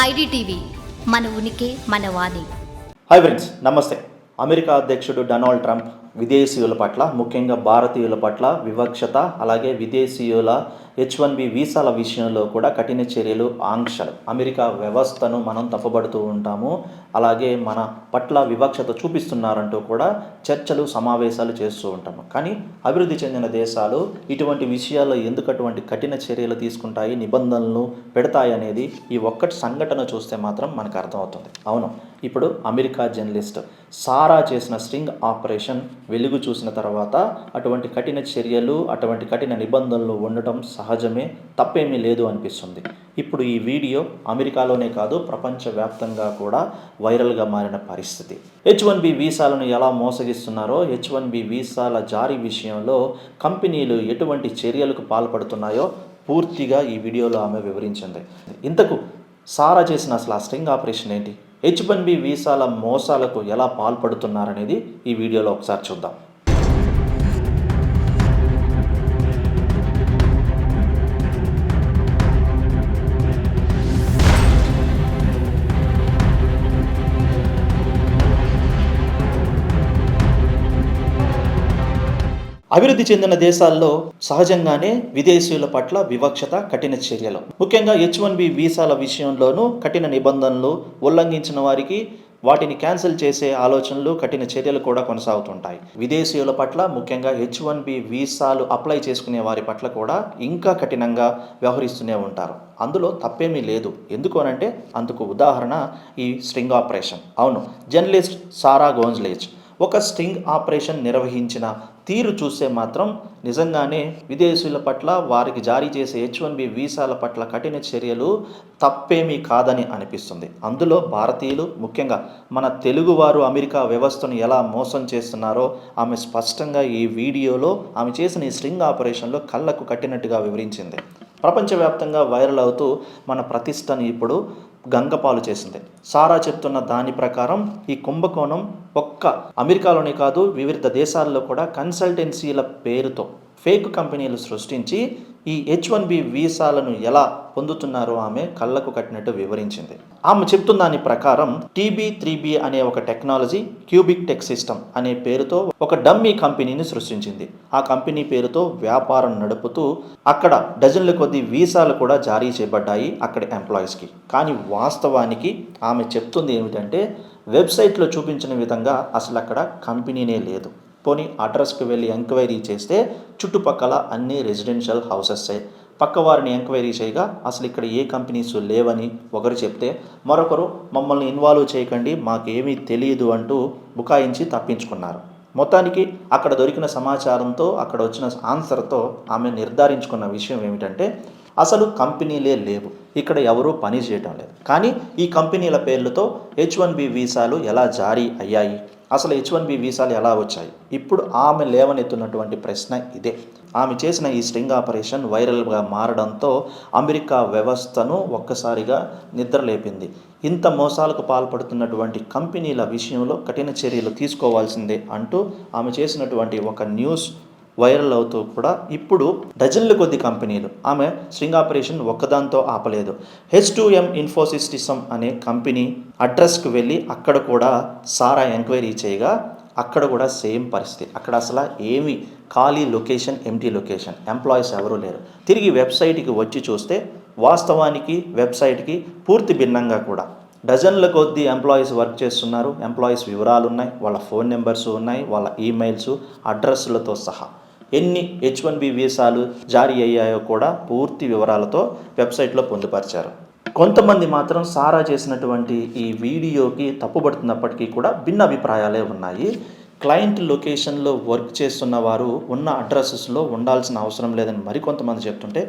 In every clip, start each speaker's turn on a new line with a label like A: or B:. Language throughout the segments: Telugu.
A: ఐడిటీవీ మన ఉనికి మన వాణి.
B: హాయ్ ఫ్రెండ్స్ నమస్తే. అమెరికా అధ్యక్షుడు డొనాల్డ్ ట్రంప్ విదేశీయుల పట్ల ముఖ్యంగా భారతీయుల పట్ల వివక్షత అలాగే విదేశీయుల హెచ్ వన్ బి వీసాల విషయంలో కూడా కఠిన చర్యలు ఆంక్షలు. అమెరికా వ్యవస్థను మనం తప్పబడుతూ ఉంటాము. అలాగే మన పట్ల వివక్షత చూపిస్తున్నారంటూ కూడా చర్చలు సమావేశాలు చేస్తూ ఉంటాము. కానీ అభివృద్ధి చెందిన దేశాలు ఇటువంటి విషయాల్లో ఎందుకు అటువంటి కఠిన చర్యలు తీసుకుంటాయి నిబంధనలు పెడతాయి అనేది ఈ ఒక్కటి సంఘటన చూస్తే మాత్రం మనకు అర్థమవుతుంది. అవును ఇప్పుడు అమెరికా జర్నలిస్ట్ సారా చేసిన స్ట్రింగ్ ఆపరేషన్ వెలుగు చూసిన తర్వాత అటువంటి కఠిన చర్యలు అటువంటి కఠిన నిబంధనలు ఉండటం సహజమే తప్పేమీ లేదు అనిపిస్తుంది. ఇప్పుడు ఈ వీడియో అమెరికాలోనే కాదు ప్రపంచవ్యాప్తంగా కూడా వైరల్గా మారిన పరిస్థితి. హెచ్ వన్ బి వీసాలను ఎలా మోసగిస్తున్నారో హెచ్ వన్ బి వీసాల జారీ విషయంలో కంపెనీలు ఎటువంటి చర్యలకు పాల్పడుతున్నాయో పూర్తిగా ఈ వీడియోలో ఆమె వివరించింది. ఇంతకు సారా చేసిన అసలు ఆ స్టింగ్ ఆపరేషన్ ఏంటి? హెచ్ వన్ బి వీసాల మోసాలకు ఎలా పాల్పడుతున్నారనేది ఈ వీడియోలో ఒకసారి చూద్దాం. అభివృద్ధి చెందిన దేశాల్లో సహజంగానే విదేశీయుల పట్ల వివక్షత కఠిన చర్యలు. ముఖ్యంగా హెచ్ వన్ బి వీసాల విషయంలోనూ కఠిన నిబంధనలు ఉల్లంఘించిన వారికి వాటిని క్యాన్సిల్ చేసే ఆలోచనలు కఠిన చర్యలు కూడా కొనసాగుతుంటాయి. విదేశీయుల పట్ల ముఖ్యంగా హెచ్ వన్ బి వీసాలు అప్లై చేసుకునే వారి పట్ల కూడా ఇంకా కఠినంగా వ్యవహరిస్తూనే ఉంటారు. అందులో తప్పేమీ లేదు. ఎందుకు అనంటే అందుకు ఉదాహరణ ఈ స్ట్రింగ్ ఆపరేషన్. అవును జర్నలిస్ట్ సారా గోంజ్లేజ్. ఒక స్టింగ్ ఆపరేషన్ నిర్వహించిన తీరు చూస్తే మాత్రం నిజంగానే విదేశీయుల పట్ల వారికి జారీ చేసే హెచ్ వన్ బి వీసాల పట్ల కఠిన చర్యలు తప్పేమీ కాదని అనిపిస్తుంది. అందులో భారతీయులు ముఖ్యంగా మన తెలుగువారు అమెరికా వ్యవస్థను ఎలా మోసం చేస్తున్నారో ఆమె స్పష్టంగా ఈ వీడియోలో ఆమె చేసిన ఈ స్ట్రింగ్ ఆపరేషన్లో కళ్ళకు కట్టినట్టుగా వివరించింది. ప్రపంచవ్యాప్తంగా వైరల్ అవుతూ మన ప్రతిష్టను ఇప్పుడు గంగపాలు చేసింది. సారా చెప్తున్న దాని ప్రకారం ఈ కుంభకోణం ఒక్క అమెరికాలోనే కాదు వివిధ దేశాల్లో కూడా కన్సల్టెన్సీల పేరుతో ఫేక్ కంపెనీలు సృష్టించి ఈ హెచ్ వన్ బి వీసాలను ఎలా పొందుతున్నారో ఆమె కళ్ళకు కట్టినట్టు వివరించింది. ఆమె చెప్తున్న దాని ప్రకారం టీబీ త్రీ బి అనే ఒక టెక్నాలజీ క్యూబిక్ టెక్ సిస్టమ్ అనే పేరుతో ఒక డమ్మీ కంపెనీని సృష్టించింది. ఆ కంపెనీ పేరుతో వ్యాపారం నడుపుతూ అక్కడ డజన్ల కొద్ది వీసాలు కూడా జారీ చేయబడ్డాయి అక్కడ ఎంప్లాయీస్కి కానీ వాస్తవానికి ఆమె చెప్తుంది ఏమిటంటే వెబ్సైట్లో చూపించిన విధంగా అసలు అక్కడ కంపెనీనే లేదు. పోనీ అడ్రస్కి వెళ్ళి ఎంక్వైరీ చేస్తే చుట్టుపక్కల అన్ని రెసిడెన్షియల్ హౌసెస్సే పక్క వారిని ఎంక్వైరీ చేయగా అసలు ఇక్కడ ఏ కంపెనీస్ లేవని ఒకరు చెప్తే మరొకరు మమ్మల్ని ఇన్వాల్వ్ చేయకండి మాకేమీ తెలియదు అంటూ బుకాయించి తప్పించుకున్నారు. మొత్తానికి అక్కడ దొరికిన సమాచారంతో అక్కడ వచ్చిన ఆన్సర్తో ఆమె నిర్ధారించుకున్న విషయం ఏమిటంటే అసలు కంపెనీలే లేవు. ఇక్కడ ఎవరూ పని చేయటం లేదు. కానీ ఈ కంపెనీల పేర్లతో హెచ్ వన్ బి వీసాలు ఎలా జారీ అయ్యాయి? అసలు హెచ్ వన్ బి వీసాలు ఎలా వచ్చాయి? ఇప్పుడు ఆమె లేవనెత్తున్నటువంటి ప్రశ్న ఇదే. ఆమె చేసిన ఈ స్ట్రింగ్ ఆపరేషన్ వైరల్గా మారడంతో అమెరికా వ్యవస్థను ఒక్కసారిగా నిద్రలేపింది. ఇంత మోసాలకు పాల్పడుతున్నటువంటి కంపెనీల విషయంలో కఠిన చర్యలు తీసుకోవాల్సిందే అంటూ ఆమె చేసినటువంటి ఒక న్యూస్ వైరల్ అవుతూ కూడా ఇప్పుడు డజన్ల కొద్ది కంపెనీలు ఆమె స్ట్రింగ్ ఆపరేషన్ ఒక్కదాంతో ఆపలేదు. హెచ్ టూ ఎం ఇన్ఫోసిస్టిసమ్ అనే కంపెనీ అడ్రస్కి వెళ్ళి అక్కడ కూడా సారా ఎంక్వైరీ చేయగా అక్కడ కూడా సేమ్ పరిస్థితి. అక్కడ అసలు ఏమి ఖాళీ లొకేషన్ ఎంటీ లొకేషన్ ఎంప్లాయీస్ ఎవరూ లేరు. తిరిగి వెబ్సైట్కి వచ్చి చూస్తే వాస్తవానికి వెబ్సైట్కి పూర్తి భిన్నంగా కూడా డజన్ల కొద్దీ ఎంప్లాయీస్ వర్క్ చేస్తున్నారు. ఎంప్లాయీస్ వివరాలు ఉన్నాయి వాళ్ళ ఫోన్ నెంబర్స్ ఉన్నాయి వాళ్ళ ఈమెయిల్స్ అడ్రస్లతో సహా. ఎన్ని హెచ్ వన్ బి వీసాలు జారీ అయ్యాయో కూడా పూర్తి వివరాలతో వెబ్సైట్లో పొందుపరిచారు. కొంతమంది మాత్రం సారా చేసినటువంటి ఈ వీడియోకి తప్పుపడుతున్నప్పటికీ కూడా భిన్న అభిప్రాయాలే ఉన్నాయి. క్లయింట్ లొకేషన్లో వర్క్ చేస్తున్న వారు ఉన్న అడ్రస్సెస్లో ఉండాల్సిన అవసరం లేదని మరికొంతమంది చెప్తుంటే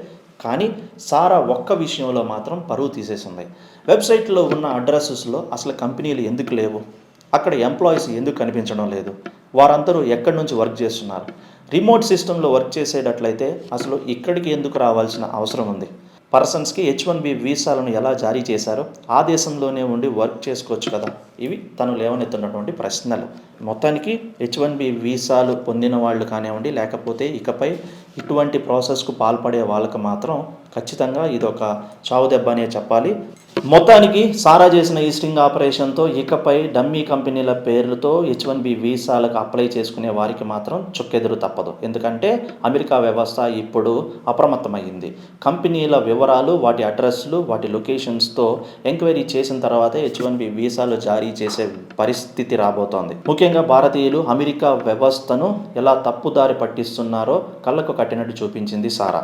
B: కానీ సారా ఒక్క విషయంలో మాత్రం పరువు తీసేసింది. వెబ్సైట్లో ఉన్న అడ్రస్సెస్లో అసలు కంపెనీలు ఎందుకు లేవు? అక్కడ ఎంప్లాయీస్ ఎందుకు కనిపించడం లేదు? వారందరూ ఎక్కడి నుంచి వర్క్ చేస్తున్నారు? రిమోట్ సిస్టంలో వర్క్ చేసేటట్లయితే అసలు ఇక్కడికి ఎందుకు రావాల్సిన అవసరం ఉంది? పర్సన్స్కి హెచ్ వన్ బి వీసాలను ఎలా జారీ చేశారో ఆ దేశంలోనే ఉండి వర్క్ చేసుకోవచ్చు కదా? ఇవి తను లేవనెత్తున్నటువంటి ప్రశ్నలు. మొత్తానికి హెచ్ వన్ బి వీసాలు పొందిన వాళ్ళు కానివ్వండి లేకపోతే ఇకపై ఇటువంటి ప్రాసెస్కు పాల్పడే వాళ్ళకు మాత్రం ఖచ్చితంగా ఇది ఒక చావు దెబ్బ అనే చెప్పాలి. మొత్తానికి సారా చేసిన ఈ ఆపరేషన్తో ఇకపై డమ్మీ కంపెనీల పేర్లతో హెచ్ వన్ బి వీసాలకు అప్లై చేసుకునే వారికి మాత్రం చుక్కెదురు తప్పదు. ఎందుకంటే అమెరికా వ్యవస్థ ఇప్పుడు అప్రమత్తమైంది కంపెనీల వివరాలు వాటి అడ్రస్లు వాటి లొకేషన్స్తో ఎంక్వైరీ చేసిన తర్వాతే హెచ్ వన్ బి వీసాలు జారీ చేసే పరిస్థితి రాబోతోంది. ముఖ్యంగా భారతీయులు అమెరికా వ్యవస్థను ఎలా తప్పుదారి పట్టిస్తున్నారో కళ్ళకు కట్టినట్టు చూపించింది సారా.